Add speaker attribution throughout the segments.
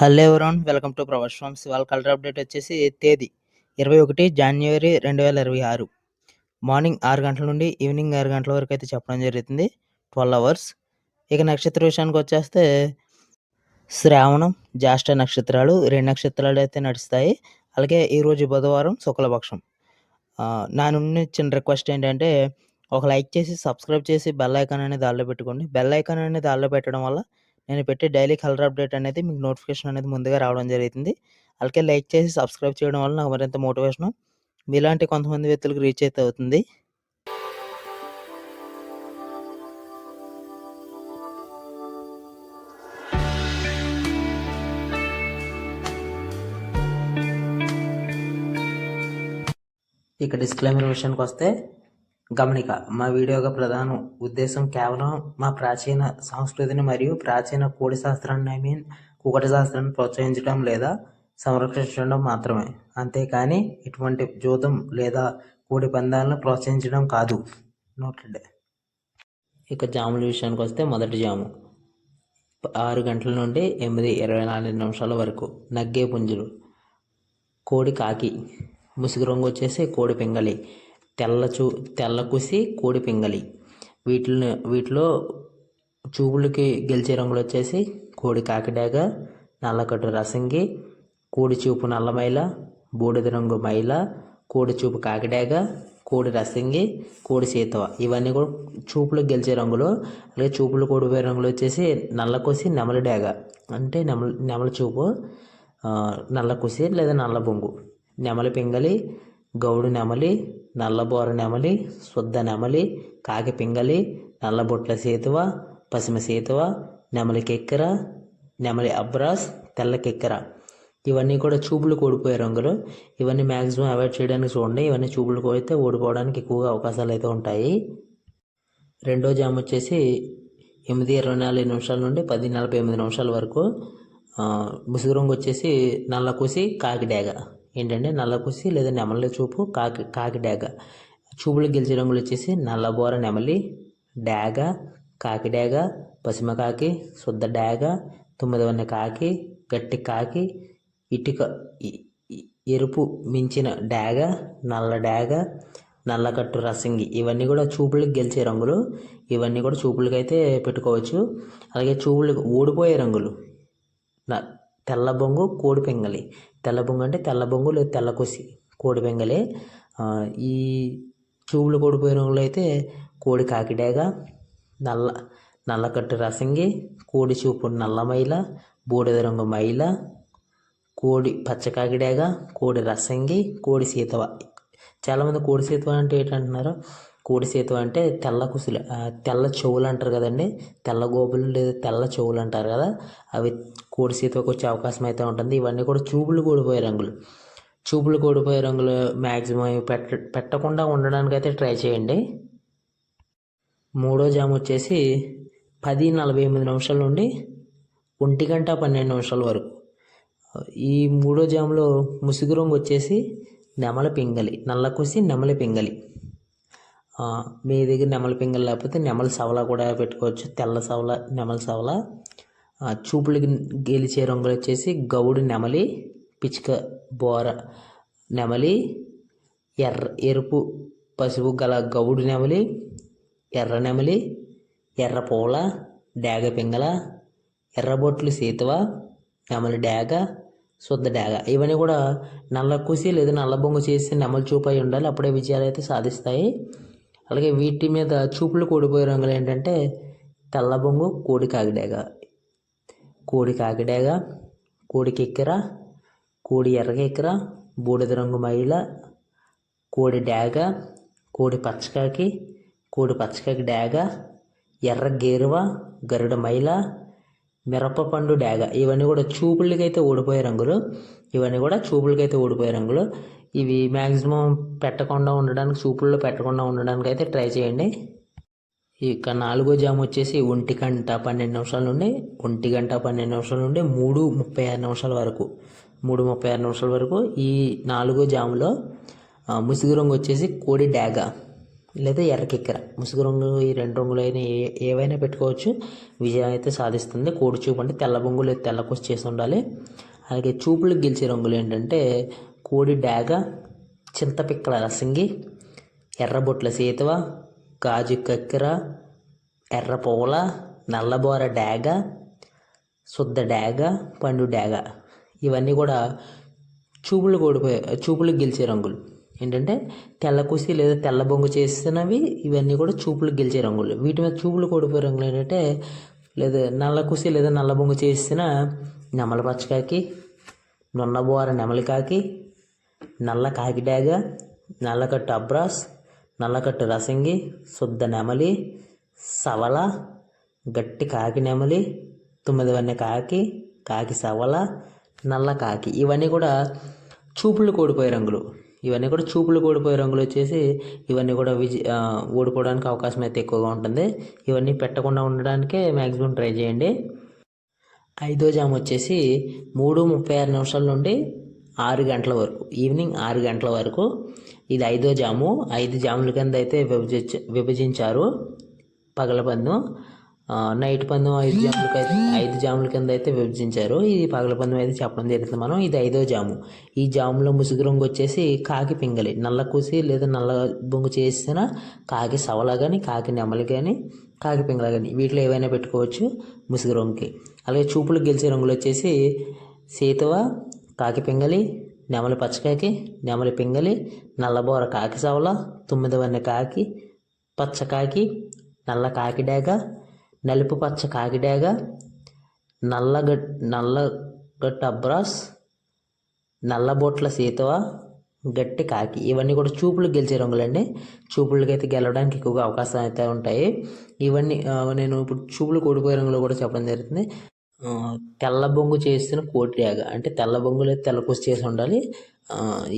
Speaker 1: Hello everyone welcome to Pravas farms. వాళ్ళ colour update వచ్చేసి తేదీ ఇరవై ఒకటి జనవరి రెండు వేల ఇరవై ఆరు. మార్నింగ్ ఆరు గంటల నుండి ఈవినింగ్ ఆరు గంటల వరకు అయితే చెప్పడం జరుగుతుంది. Twelve hours. ఇక నక్షత్ర విషయానికి వచ్చేస్తే శ్రావణం జ్యేష్ఠ నక్షత్రాలు రెండు నక్షత్రాలు అయితే నడుస్తాయి. అలాగే ఈరోజు బుధవారం శుక్లపక్షం. నా నుండి చిన్న రిక్వెస్ట్ ఏంటంటే ఒక లైక్ చేసి సబ్స్క్రైబ్ చేసి బెల్ ఐకాన్ అనేది దానిలో పెట్టుకోండి. బెల్ ఐకాన్ అనేది దానిలో పెట్టడం వల్ల నేను పెట్టే డైలీ కలర్ అప్డేట్ అనేది మీకు నోటిఫికేషన్ అనేది ముందుగా రావడం జరుగుతుంది. అలాగే లైక్ చేసి సబ్స్క్రైబ్ చేయడం వల్ల నాకు మరింత మోటివేషన్ మీలాంటి కొంతమంది వ్యక్తులకు రీచ్ అయితే అవుతుంది. ఇక డిస్క్లైమర్ విషయానికి వస్తే గమనిక. మా వీడియో యొక్క ప్రధాన ఉద్దేశం కేవలం మా ప్రాచీన సంస్కృతిని మరియు ప్రాచీన కోడి శాస్త్రాన్ని ఐ మీన్ కుకట శాస్త్రాన్ని ప్రోత్సహించడం లేదా సంరక్షించడం మాత్రమే. అంతేకాని ఇటువంటి జూదం లేదా కోడి పందాలను ప్రోత్సహించడం కాదు. నోటెడ్ ఇక జాముల విషయానికి వస్తే మొదటి జాము. ఆరు గంటల నుండి ఎనిమిది ఇరవై నాలుగు నిమిషాల వరకు నగ్గే పుంజులు. కోడి కాకి. ముసుగు రంగు వచ్చేసి కోడి పింగళి తెల్ల చూ తెల్ల కుసి కోడి పింగళి వీటిని వీటిలో చూపులకి గెలిచే రంగులు వచ్చేసి కోడి కాకిడాగ నల్లకట్టు రసంగి కోడి చూపు నల్లమైల బూడిద రంగు మైల కోడి చూపు కాకిడాగ కోడి రసంగి కోడి సీతవ. ఇవన్నీ కూడా చూపులకు గెలిచే రంగులు అలాగే చూపులు కోడిపోయే రంగులు వచ్చేసి నల్ల కొసి నెమలి డేగ. అంటే నెమలి నెమలి చూపు ఆ, నల్ల కుసి లేదా నల్ల బొంగు. నెమలి పింగలి గౌడు నెమలి నల్లబోర నెమలి శుద్ధ నెమలి కాకి పింగలి నల్లబొట్ల సేతువ పసిమ సేతువ నెమలి కెక్కెర నెమలి అబ్రాస్ తెల్ల కెక్కెర. ఇవన్నీ కూడా చూపులు కోడిపోయే రంగులు. ఇవన్నీ మ్యాక్సిమం అవాయిడ్ చేయడానికి చూడండి. ఇవన్నీ చూపులు కోడితే ఓడిపోవడానికి ఎక్కువగా అవకాశాలు అయితే ఉంటాయి. రెండో జామ్ వచ్చేసి ఎనిమిది ఇరవై నాలుగు నిమిషాల నుండి పది నలభై ఎనిమిది నిమిషాల వరకు ముసుగు రంగు వచ్చేసి నల్ల కూసి కాకి ఏంటంటే నల్లకుసి లేదా నెమలి చూపు కాకి కాకి డేగ. చూపులు గెలిచే రంగులు వచ్చేసి నల్లబోర నెమలి డాగ కాకి డేగ పసిమ కాకి శుద్ధ డాగ తొమ్మిదవన్న కాకి గట్టి కాకి ఇటుక ఎరుపు మించిన డాగ నల్ల డాగ నల్లకట్టు రసంగి. ఇవన్నీ కూడా చూపులకు గెలిచే రంగులు. ఇవన్నీ కూడా చూపులకైతే పెట్టుకోవచ్చు. అలాగే చూపులకు ఓడిపోయే రంగులు. న- తెల్ల బొంగు కోడి పెంగలి. తెల్ల బొంగు అంటే తెల్ల బొంగు లేదా తెల్ల కొసి. కోడి పెంగలి. ఈ చూపులు కోడిపోయే రంగులు అయితే కోడి కాకిడాగ నల్ల నల్లకట్టు రసంగి కోడి చూపు నల్ల మైల బూడిద రంగు మైల కోడి పచ్చకాకిడాగ కోడి రసంగి కోడి సీతవ. చాలామంది కోడి సీతవ అంటే ఏంటంటున్నారు కోడి అంటే తెల్ల కుసులు తెల్ల చెవులు అంటారు కదండి. తెల్ల గోపులు లేదా తెల్ల చెవులు అంటారు కదా. అవి కోడి వచ్చే అవకాశం అయితే ఉంటుంది. ఇవన్నీ కూడా చూపులు కూడిపోయే రంగులు. చూపులు కూడిపోయే రంగులు మ్యాక్సిమం పెట్ట పెట్టకుండా ఉండడానికి అయితే ట్రై చేయండి. మూడో జామ్ వచ్చేసి పది నలభై ఎనిమిది నిమిషాల నుండి ఒంటి గంట పన్నెండు నిమిషాల వరకు. ఈ మూడో జాములో ముసుగు రంగు వచ్చేసి నెమల పింగలి నల్ల కుసి పింగలి. మీ దగ్గర నెమలి పింగల్ లేకపోతే నెమల సవల కూడా పెట్టుకోవచ్చు. తెల్ల సవల నెమల సవల. చూపులకి గెలిచే రంగులు వచ్చేసి గౌడు నెమలి పిచ్చుక బోర నెమలి ఎర్ర ఎరుపు పసుపు గల గౌడు నెమలి ఎర్ర నెమలి ఎర్ర పూల డాగ పింగళ ఎర్రబొట్లు సీతవ నెమలి డాగ శుద్ధ డేగ. ఇవన్నీ కూడా నల్ల కూసి లేదా నల్ల బొంగు చేసి నెమలి చూపు ఉండాలి. అప్పుడే విజయాలు అయితే సాధిస్తాయి. అలాగే వీటి మీద చూపులు కూడిపోయే రంగులు ఏంటంటే తెల్ల బొంగు కోడి కాకిడాగ. కోడి కాకిడాగ కోడి కెక్కెర కోడి ఎర్రకెక్కెర బూడిద రంగు మైల కోడి డాగ కోడి పచ్చకాకి కోడి పచ్చకాకి డాగ ఎర్ర గేరువ గరుడ మైల మిరపపండు డాగ. ఇవన్నీ కూడా చూపులకైతే ఓడిపోయే రంగులు. ఇవన్నీ కూడా చూపులకైతే ఓడిపోయే రంగులు. ఇవి మ్యాక్సిమం పెట్టకుండా ఉండడానికి చూపుల్లో పెట్టకుండా ఉండడానికి అయితే ట్రై చేయండి. ఇక నాలుగో జామ్ వచ్చేసి ఒంటి గంట పన్నెండు నిమిషాల నుండి ఒంటి గంట పన్నెండు నిమిషాల నుండి మూడు ముప్పై ఆరు నిమిషాల వరకు. మూడు ముప్పై ఆరు నిమిషాల వరకు ఈ నాలుగో జాములో ముసుగు రంగు వచ్చేసి కోడి డాగ లేదా ఎర్రకిక్కర ముసుగు రంగు ఈ రెండు రంగులు అయినా ఏ ఏవైనా పెట్టుకోవచ్చు. విజయం అయితే సాధిస్తుంది. కోడి చూపు అంటే తెల్ల బొంగు లేదా తెల్ల చేసి ఉండాలి. అలాగే చూపులకు గెలిచే రంగులు ఏంటంటే కోడి డాగ చింతపిక్కల రసంగి ఎర్రబొట్ల సీతవ గాజు కక్కెర ఎర్ర పూల నల్లబోర డాగ శుద్ధ డాగ పండు డాగ. ఇవన్నీ కూడా చూపులు ఓడిపోయే చూపులు గెలిచే రంగులు. ఏంటంటే తెల్ల కుసి లేదా తెల్ల బొంగు చేసినవి ఇవన్నీ కూడా చూపులు గెలిచే రంగులు. వీటి మీద చూపులు ఓడిపోయే రంగులు ఏంటంటే లేదా నల్ల కుసి లేదా నల్ల బొంగు చేసిన నెమల పచ్చకాకి నున్నబోర నెమలికాకి నల్ల కాకిడాగ నల్లకట్టు అబ్రాస్ నల్లకట్టు రసంగి శుద్ధ నెమలి సవల గట్టి కాకి నెమలి తొమ్మిది వన్నె కాకి కాకి సవల నల్ల కాకి. ఇవన్నీ కూడా చూపులు కోడిపోయే రంగులు. ఇవన్నీ కూడా చూపులు కూడిపోయే రంగులు వచ్చేసి ఇవన్నీ కూడా విజ ఓడిపోవడానికి అవకాశం అయితే ఎక్కువగా ఉంటుంది. ఇవన్నీ పెట్టకుండా ఉండడానికే మ్యాక్సిమం ట్రై చేయండి. ఐదో జామ్ వచ్చేసి మూడు ముప్పై ఆరు నిమిషాల నుండి ఆరు గంటల వరకు ఈవినింగ్ ఆరు గంటల వరకు ఇది ఐదో జాము. ఐదు జాముల కింద అయితే విభజించ విభజించారు పగల పందెం. నైట్ పందెం ఐదు జాములకి అయితే ఐదు జాముల కింద అయితే విభజించారు. ఇది పగల పందెం అయితే చెప్పడం జరుగుతుంది మనం. ఇది ఐదో జాము. ఈ జాములో ముసుగు రంగు వచ్చేసి కాకి పింగలి. నల్ల కూసి లేదా నల్ల బొంగు చేసిన కాకి సవల కానీ కాకి నెమలి కానీ కాకి పింగళ కానీ వీటిలో ఏవైనా పెట్టుకోవచ్చు ముసుగు రంగుకి. అలాగే చూపులు గెలిచే రంగులు వచ్చేసి సీతవ కాకి పింగలి నెమలి పచ్చకాకి నెమలి పింగలి నల్లబోర కాకి సవల తొమ్మిదివన్న కాకి పచ్చ కాకి నల్ల కాకి డేగ నలుపు పచ్చ కాకి డేగ నల్లగట్ నల్లగట్ట అబ్రాస్ నల్లబొట్ల సీతవ గట్టి కాకి. ఇవన్నీ కూడా చూపులు గెలిచే రంగులండి. చూపులకి అయితే గెలవడానికి ఎక్కువగా అవకాశం అయితే ఉంటాయి. ఇవన్నీ నేను ఇప్పుడు చూపులు కోడిపోయే రంగులో కూడా చెప్పడం జరుగుతుంది. తెల్ల బొంగు చేసిన కోటి డ్యాగ అంటే తెల్ల బొంగు లేదా తెల్ల కుసి చేసి ఉండాలి.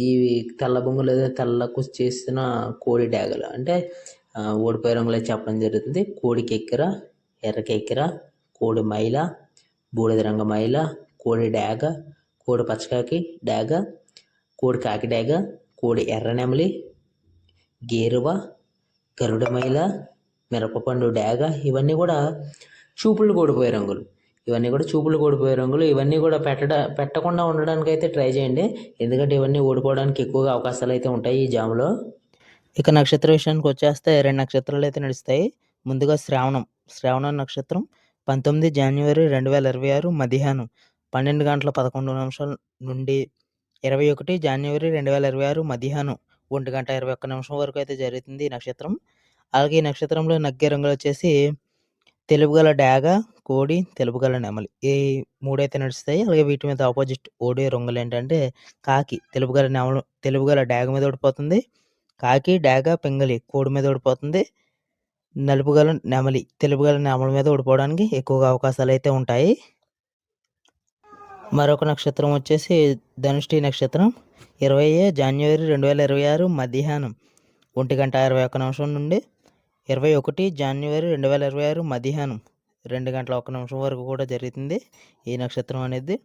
Speaker 1: ఇవి ఈ తెల్ల బొంగు లేదా తెల్ల కుసి చేసిన కోడి డేగలు అంటే ఓడిపోయే రంగులో చెప్పడం జరుగుతుంది. కోడికి ఎక్కిర ఎర్రకి కోడి మైల బూడిద రంగు మైల కోడి డేగ కోడి పచ్చకాకి డేగ కోడి కాకి డేగ కోడి ఎర్ర నెమలి గేరువ గరుడ మైల మిరపపండు డేగ ఇవన్నీ కూడా చూపులు కోడిపోయే రంగులు. ఇవన్నీ కూడా చూపులు కూడిపోయే రంగులు. ఇవన్నీ కూడా పెట్టడ పెట్టకుండా ఉండడానికి అయితే ట్రై చేయండి. ఎందుకంటే ఇవన్నీ ఓడిపోవడానికి ఎక్కువగా అవకాశాలు అయితే ఉంటాయి ఈ జాములో. ఇక నక్షత్ర విషయానికి వచ్చేస్తే రెండు నక్షత్రాలు అయితే నడుస్తాయి. ముందుగా శ్రావణం. శ్రావణ నక్షత్రం పంతొమ్మిది జనవరి రెండు వేల ఇరవై ఆరు మధ్యాహ్నం పన్నెండు గంటల పదకొండు నిమిషాల నుండి ఇరవై ఒకటి జనవరి రెండు వేల ఇరవై ఆరు మధ్యాహ్నం ఒంటి గంట ఇరవై ఒక్క నిమిషం వరకు అయితే జరుగుతుంది ఈ నక్షత్రం. అలాగే ఈ నక్షత్రంలో నగ్గే రంగులు వచ్చేసి తెలుపు గల డాగ కోడి తెలుపు గల నెమలి. ఈ మూడైతే నడుస్తాయి. అలాగే వీటి మీద ఆపోజిట్ ఓడే రంగులు ఏంటంటే కాకి. తెలుపుగల నెమలు తెలుపుగల డాగ మీద ఓడిపోతుంది. కాకి డాగ పింగలి కోడి మీద ఓడిపోతుంది. నలుపు గల నెమలి తెలుపుగల నెమల మీద ఓడిపోవడానికి ఎక్కువగా అవకాశాలు అయితే ఉంటాయి. మరొక నక్షత్రం వచ్చేసి ధనుష్టి నక్షత్రం. ఇరవై జనవరి రెండు వేల ఇరవై ఆరు మధ్యాహ్నం ఒంటి గంట ఇరవై ఒక్క నిమిషం నుండి. ఇరవై ఒకటి జనవరి రెండు వేల ఇరవై ఆరు మధ్యాహ్నం. రెండు గంటల ఒక నిమిషం వరకు కూడా జరుగుతుంది ఈ నక్షత్రం అనేది.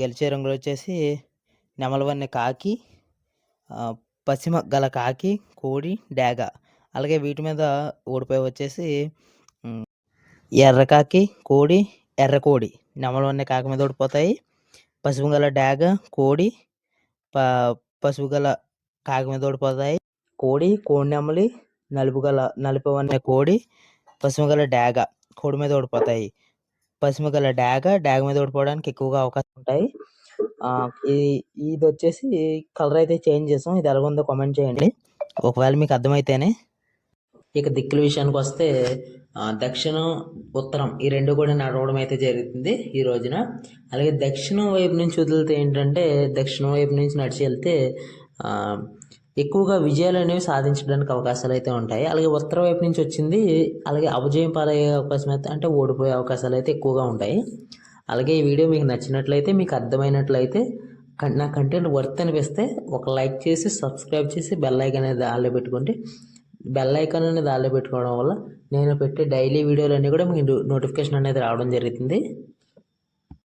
Speaker 1: గెలిచే రంగులు వచ్చేసి నెమలవన్న కాకి పశ్చిమ గల కాకి కోడి డాగ. అలాగే వీటి మీద ఓడిపోయి వచ్చేసి ఎర్రకాకి కోడి ఎర్ర కోడి. నెమలవన్నె కాకి మీద ఓడిపోతాయి. పసుపు గల డాగ కోడి ప పసుపు గల కాకి మీద ఓడిపోతాయి. కోడి కోడి నెమలి నలుపు గల నలుపు కోడి పసుపు గల డాగ. కోడి మీద ఓడిపోతాయి. పసుపు గల డాగ డాగ మీద ఓడిపోవడానికి ఎక్కువగా అవకాశం ఉంటాయి. ఈ ఇది వచ్చేసి కలర్ అయితే చేంజ్ చేసాం. ఇది ఎలా ఉందో కామెంట్ చేయండి. ఒకవేళ మీకు అర్థమైతేనే ఇక దిక్కుల విషయానికి వస్తే దక్షిణం ఉత్తరం ఈ రెండు కూడా నడవడం అయితే జరుగుతుంది ఈ రోజున. అలాగే దక్షిణం వైపు నుంచి వదిలితే ఏంటంటే దక్షిణం వైపు నుంచి నడిచి వెళ్తే ఎక్కువగా విజయాలు అనేవి సాధించడానికి అవకాశాలు అయితే ఉంటాయి. అలాగే ఉత్తర వైపు నుంచి వచ్చింది అలాగే అపజయం పాలయ్యే అవకాశం అయితే అంటే ఓడిపోయే అవకాశాలు అయితే ఎక్కువగా ఉంటాయి. అలాగే ఈ వీడియో మీకు నచ్చినట్లయితే మీకు అర్థమైనట్లయితే నా కంటెంట్ వర్త్ అనిపిస్తే ఒక లైక్ చేసి సబ్స్క్రైబ్ చేసి బెల్ ఐకాన్ అనేది ఆల్లో పెట్టుకోండి. బెల్ ఐకాన్ అనేది ఆల్లో పెట్టుకోవడం వల్ల నేను పెట్టే డైలీ వీడియోలు అన్నీ కూడా మీకు నోటిఫికేషన్ అనేది రావడం జరుగుతుంది.